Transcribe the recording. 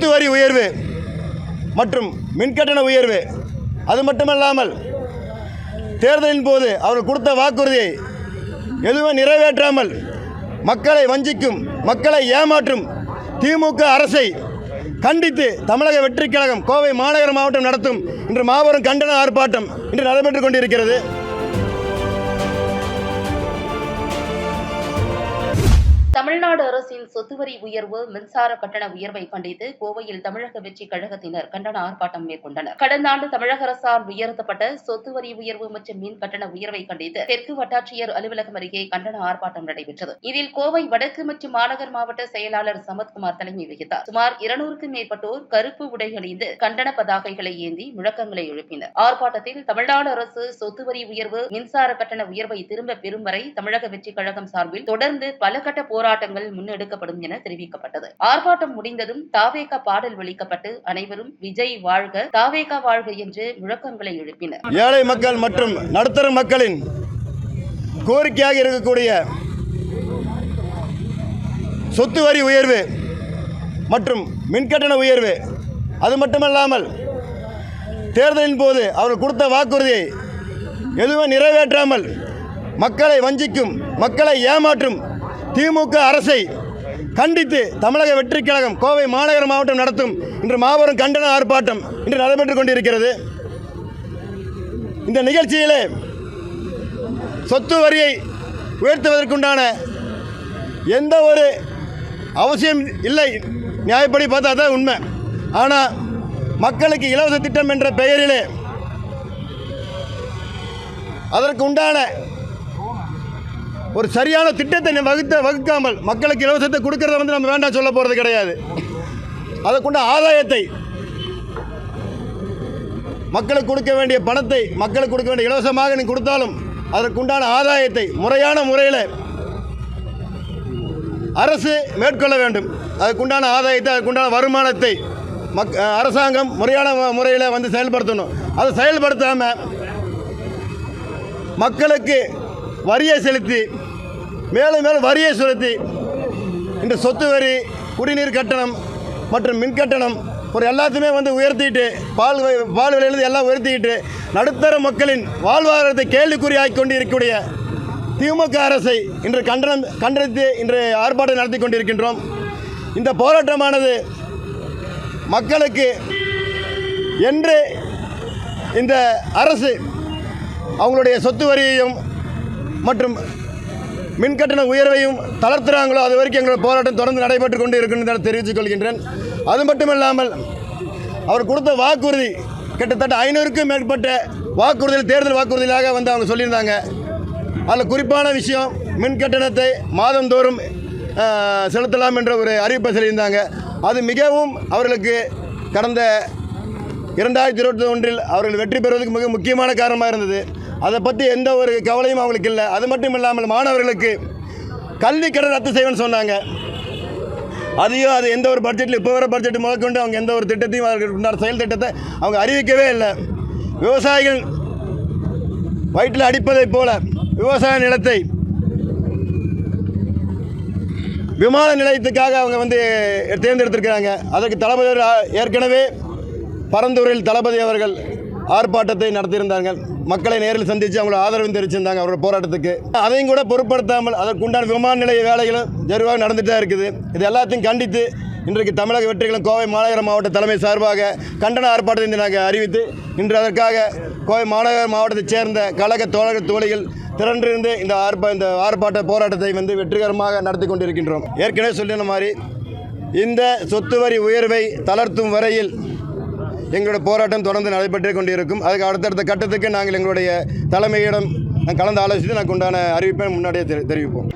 சொத்து வரி உயர்வு மற்றும் மின்கட்டண உயர்வு. அது மட்டுமல்லாமல் தேர்தலின் போது அவர் கொடுத்த வாக்குறுதியை எதுவும் நிறைவேற்றாமல் மக்களை வஞ்சிக்கும் மக்களை ஏமாற்றும் திமுக அரசை கண்டித்து தமிழக வெற்றிக் கழகம் கோவை மாநகர மாவட்டம் நடத்தும் இன்று மாபெரும் கண்டன ஆர்ப்பாட்டம் இன்று நடைபெற்றுக் கொண்டிருக்கிறது. தமிழ்நாடு அரசின் சொத்துவரி உயர்வு மின்சார கட்டண உயர்வை கண்டித்து கோவையில் தமிழக வெற்றி கழகத்தினர் கண்டன ஆர்ப்பாட்டம் மேற்கொண்டனர். கடந்த ஆண்டு தமிழக அரசால் உயர்த்தப்பட்ட சொத்து வரி உயர்வு மற்றும் மின் கட்டண உயர்வை கண்டித்து தெற்கு வட்டாட்சியர் அலுவலகம் அருகே கண்டன ஆர்ப்பாட்டம் நடைபெற்றது. இதில் கோவை வடக்கு மற்றும் மாநகர் மாவட்ட செயலாளர் சமத்குமார் தலைமை வகித்தார். சுமார் இருநூறுக்கும் மேற்பட்டோர் கருப்பு உடை அணிந்து கண்டன பதாகைகளை ஏந்தி முழக்கங்களை எழுப்பினர். ஆர்ப்பாட்டத்தில் தமிழ்நாடு அரசு சொத்துவரி உயர்வு மின்சார கட்டண உயர்வை திரும்ப பெறும் வரை தமிழக வெற்றி கழகம் சார்பில் தொடர்ந்து பல கட்ட போராட்டங்கள் முன்னெடுக்கப்படும் என தெரிவிக்கப்பட்டது. ஆர்ப்பாட்டம் முடிந்ததும் தாவேகா பாடல் வெளிக்கப்பட்டு அனைவரும் விஜய் வாழ்க தாவேகா வாழ்க என்று முழக்கங்களை எழுப்பினர். ஏழை மக்கள் மற்றும் நடுத்தர மக்களின் கோரிக்கையாக இருக்கக்கூடிய சொத்து வரி உயர்வு மற்றும் மின்கட்டண உயர்வு அது மட்டுமல்லாமல் தேர்தலின் போது அவர் கொடுத்த வாக்குறுதியை எதுவும் நிறைவேற்றாமல் மக்களை வஞ்சிக்கும் மக்களை ஏமாற்றும் திமுக அரசை கண்டித்து தமிழக வெற்றி கழகம் கோவை மாநகர மாவட்டம் நடத்தும். இன்று மாபெரும் கண்டன ஆர்ப்பாட்டம் இன்று நடைபெற்றுக் கொண்டிருக்கிறது. இந்த நிகழ்ச்சியிலே சொத்து வரியை உயர்த்துவதற்குண்டான எந்த ஒரு அவசியம் இல்லை. நியாயப்படி பார்த்தா தான் உண்மை. ஆனால் மக்களுக்கு இலவச திட்டம் என்ற பெயரிலே அதற்கு உண்டான ஒரு சரியான திட்டத்தை நீ வகுத்த வகுக்காமல் மக்களுக்கு இலவசத்தை கொடுக்கறத வந்து நம்ம வேண்டாம் சொல்ல போகிறது கிடையாது. அதற்குண்ட ஆதாயத்தை மக்களுக்கு கொடுக்க வேண்டிய பணத்தை மக்களுக்கு கொடுக்க வேண்டிய இலவசமாக நீ கொடுத்தாலும் அதற்குண்டான ஆதாயத்தை முறையான முறையில் அரசு மேற்கொள்ள வேண்டும். அதுக்குண்டான ஆதாயத்தை அதுக்குண்டான வருமானத்தை மக் அரசாங்கம் முறையான முறையில் வந்து செயல்படுத்தணும். அதை செயல்படுத்தாமல் மக்களுக்கு வரியை செலுத்தி மேலும் மேலும் வரியை செலுத்தி இந்த சொத்து வரி குடிநீர் கட்டணம் மற்றும் மின் கட்டணம் ஒரு எல்லாத்தையுமே வந்து உயர்த்திட்டு பால் பால் விலையிலிருந்து எல்லாம் உயர்த்திக்கிட்டு நடுத்தர மக்களின் வாழ்வாதாரத்தை கேள்விக்குறியாக்கி கொண்டு இருக்கக்கூடிய திமுக அரசை இன்று கண்டனம் கண்டனித்து இன்று ஆர்ப்பாட்டம் நடத்தி கொண்டிருக்கின்றோம். இந்த போராட்டமானது மக்களுக்கு என்று இந்த அரசு அவங்களுடைய சொத்து வரியையும் மற்றும் மின்கட்டண உயர்வையும் தளர்த்துறாங்களோ அது வரைக்கும் எங்களோட போராட்டம் தொடர்ந்து நடைபெற்று கொண்டு இருக்கின்றன தெரிவித்துக் கொள்கின்றேன். அது மட்டுமில்லாமல் அவர் கொடுத்த வாக்குறுதி கிட்டத்தட்ட ஐநூறுக்கும் மேற்பட்ட வாக்குறுதிகள் தேர்தல் வாக்குறுதிகளாக வந்து அவங்க சொல்லியிருந்தாங்க. அதில் குறிப்பான விஷயம் மின் கட்டணத்தை மாதந்தோறும் செலுத்தலாம் என்ற ஒரு அறிவிப்பை சொல்லியிருந்தாங்க. அது மிகவும் அவர்களுக்கு கடந்த இரண்டாயிரத்தி இருபத்தி ஒன்றில் அவர்கள் வெற்றி பெறுவதற்கு மிக முக்கியமான காரணமாக இருந்தது. அதை பற்றி எந்த ஒரு கவலையும் அவங்களுக்கு இல்லை. அது மட்டும் இல்லாமல் மாணவர்களுக்கு கல்வி கடன் ரத்து செய்வேன்னு சொன்னாங்க. அதையும் அது எந்த ஒரு பட்ஜெட்டில் இப்போ வர பட்ஜெட் முதற்கொண்டு அவங்க எந்த ஒரு திட்டத்தையும் அவர்களுக்கு செயல் திட்டத்தை அவங்க அறிவிக்கவே இல்லை. விவசாயிகள் வயிற்றில் அடிப்பதைப் போல விவசாய நிலத்தை விமான நிலையத்துக்காக அவங்க வந்து தேர்ந்தெடுத்திருக்கிறாங்க. அதற்கு தளபதி ஏற்கனவே பரந்தூரில் தளபதி அவர்கள் ஆர்ப்பாட்டத்தை நடத்தியிருந்தார்கள். மக்களை நேரில் சந்தித்து அவங்களோட ஆதரவு தெரிவிச்சிருந்தாங்க அவரோட போராட்டத்துக்கு. அதையும் கூட பொருட்படுத்தாமல் அதற்குண்டான விமான நிலைய வேலைகளும் ஜெருவாக நடந்துட்டு இருக்குது. இது எல்லாத்தையும் கண்டித்து இன்றைக்கு தமிழக வெற்றிகளும் கோவை மாநகர மாவட்ட தலைமை சார்பாக கண்டன ஆர்ப்பாட்டத்தை நாங்கள் அறிவித்து இன்று அதற்காக கோவை மாநகர மாவட்டத்தைச் சேர்ந்த கழக தோழர்கள் தோழிகள் திரண்டிருந்து இந்த ஆர்ப்பா இந்த ஆர்ப்பாட்ட போராட்டத்தை வந்து வெற்றிகரமாக நடத்தி கொண்டிருக்கின்றோம். ஏற்கனவே சொல்லின மாதிரி இந்த சொத்து வரி உயர்வை தளர்த்தும் வரையில் எங்களுடைய போராட்டம் தொடர்ந்து நடைபெற்று கொண்டிருக்கும். அதுக்கு அடுத்தடுத்த கட்டத்துக்கு நாங்கள் எங்களுடைய தலைமையிடம் கலந்து ஆலோசித்து நாங்கள் உண்டான அறிவிப்பை முன்னாடியே தெரி- தெரிவிப்போம்.